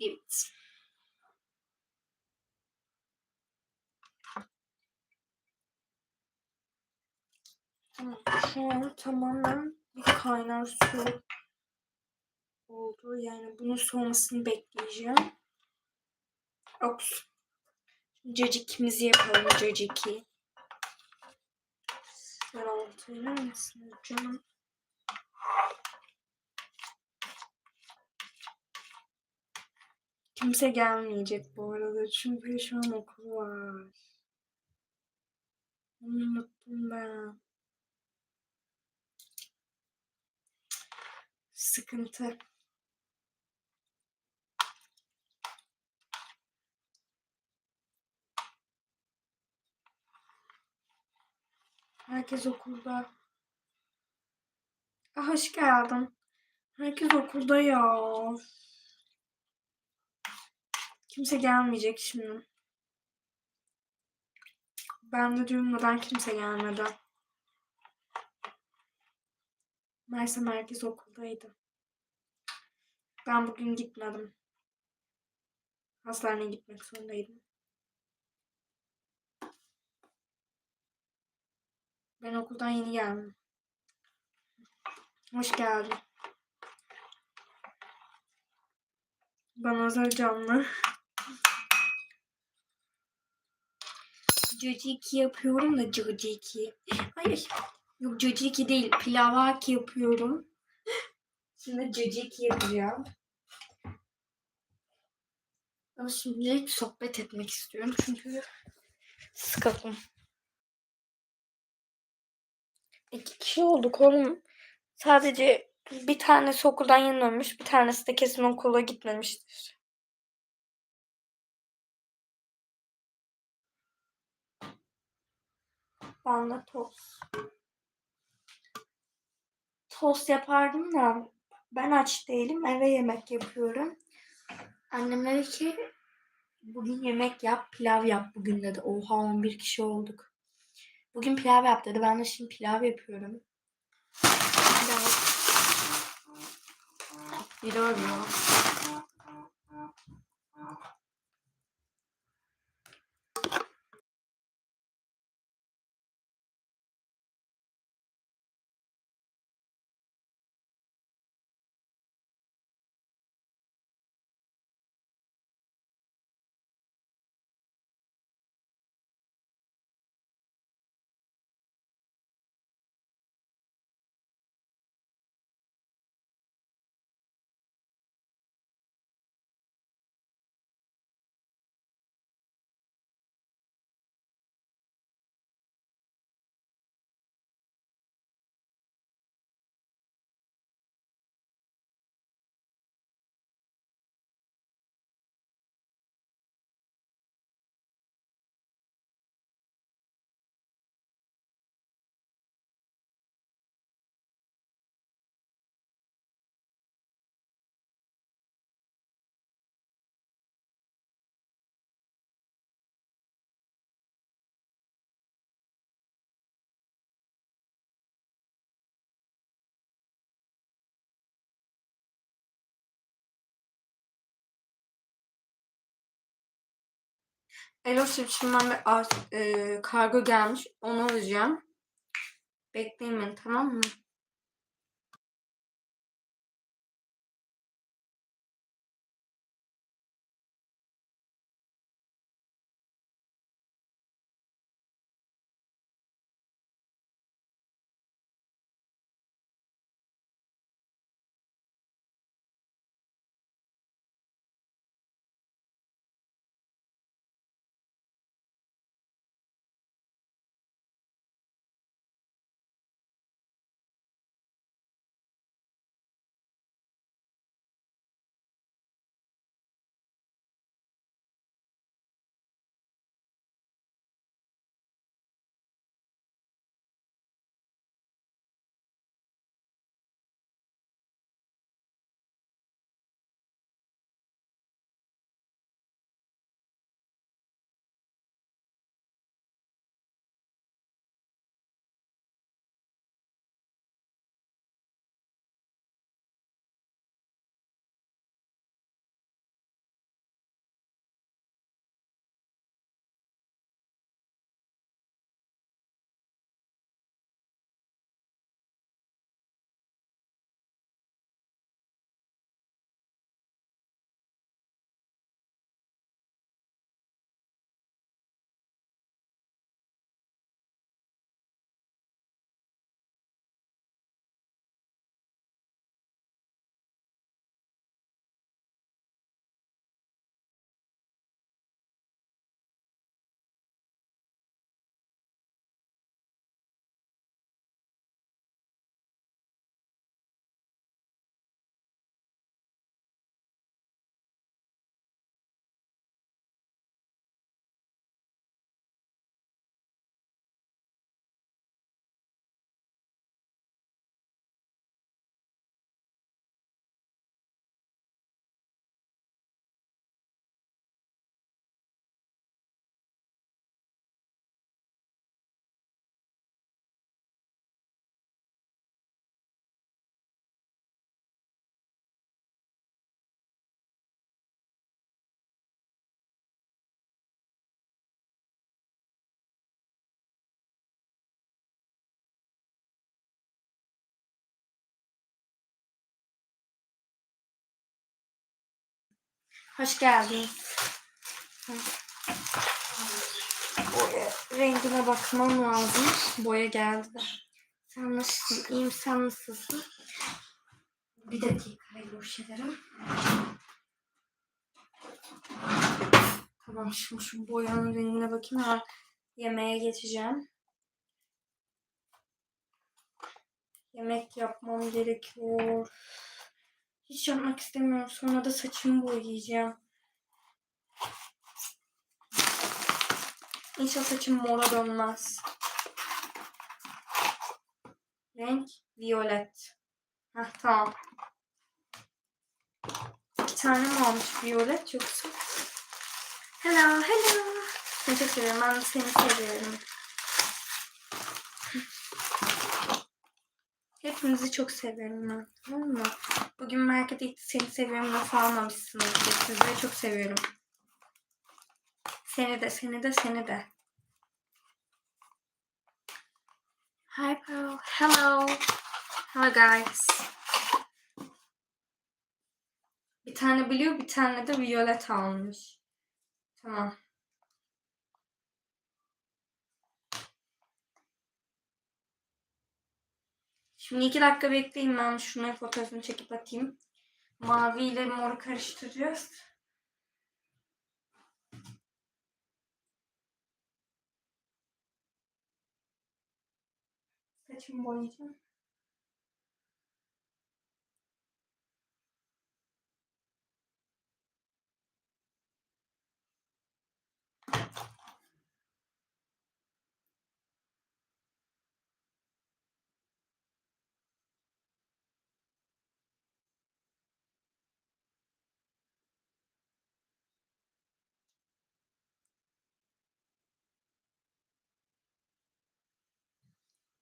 Evet. Şu an tamamen bir kaynar su oldu. Yani bunun soğumasını bekleyeceğim. Ops. Cacikimizi yapalım caciki. Sen altı iner misiniz canım? Kimse gelmeyecek bu arada. Çünkü şu an okul var. Onu unuttum ben. Sıkıntı. Herkes okulda. Ah, hoş geldin. Herkes okulda ya. Kimse gelmeyecek şimdi. Ben de neden kimse gelmedi. Meğerse merkez okuldaydı. Ben bugün gitmedim. Hastaneye gitmek zorundaydım. Ben okuldan yeni geldim. Hoş geldin. Bana özel canlı. Caciki yapıyorum da caciki. Hayır. Yok caciki değil. Pilavaki yapıyorum. Şimdi caciki yapacağım. Ama şimdilik sohbet etmek istiyorum çünkü sıkıldım. İki kişi olduk oğlum. Sadece bir tanesi okuldan yeni dönmüş. Bir tanesi de kesin okula gitmemiştir. Ben de tost. Tost yapardım da ben aç değilim. Eve yemek yapıyorum. Annem dedi ki bugün yemek yap, pilav yap bugün dedi. Oha 11 kişi olduk. Bugün pilav yap dedi. Ben de şimdi pilav yapıyorum. Pilav. Biri arıyor. Şimdi ben bir ar- e, kargo gelmiş. Onu alacağım. Bekleyin beni tamam mı? Hoş geldin. Boya rengine bakmam lazım. Boya geldi. Sen nasılsın? İyiyim. Sen nasılsın? Bir dakika boş ederim. Tamam şimdi şu boyanın rengine bakayım. Ha, yemeğe geçeceğim. Yemek yapmam gerekiyor. Hiç yapmak istemiyorum. Sonra da saçımı boyayacağım. İnşallah saçım mora dönmez. Renk violet. Heh, tamam. İki tane mi olmuş violet yoksa? Hello, hello. Çok seviyorum. Ben seni seviyorum. Hepinizi çok seviyorum. Tamam mı? Bugün markete gitti seni seviyorum lafı almamışsınız. Sizi çok seviyorum. Seni de, seni de, seni de. Hi, Pearl. Hello. Hello, guys. Bir tane blue, bir tane de violet almış. Tamam. Şimdi iki dakika bekleyin ben şuna fotoğrafını çekip atayım. Mavi ile mor karıştıracağız. Saçımı boyayacağım.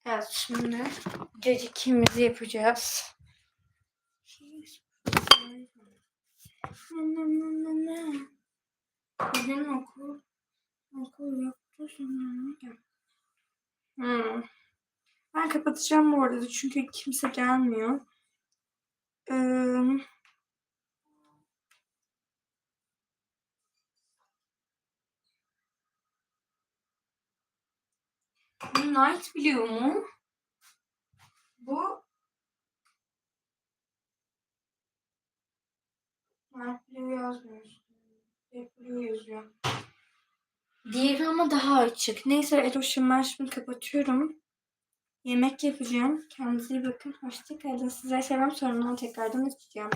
Evet şimdi cacikimizi yapacağız. Bugün okul okul yoktu gel. Hmm. Ben kapatacağım bu arada çünkü kimse gelmiyor. Ee, Night Blue mu? Bu Night Blue yazmıyor. Hep Blue yazıyor. Diğeri ama daha açık. Neyse Eloş'um ben şimdi kapatıyorum. Yemek yapacağım. Kendinize iyi bakın. Hoşçakalın. Size sevmem sonra tekrardan açacağım.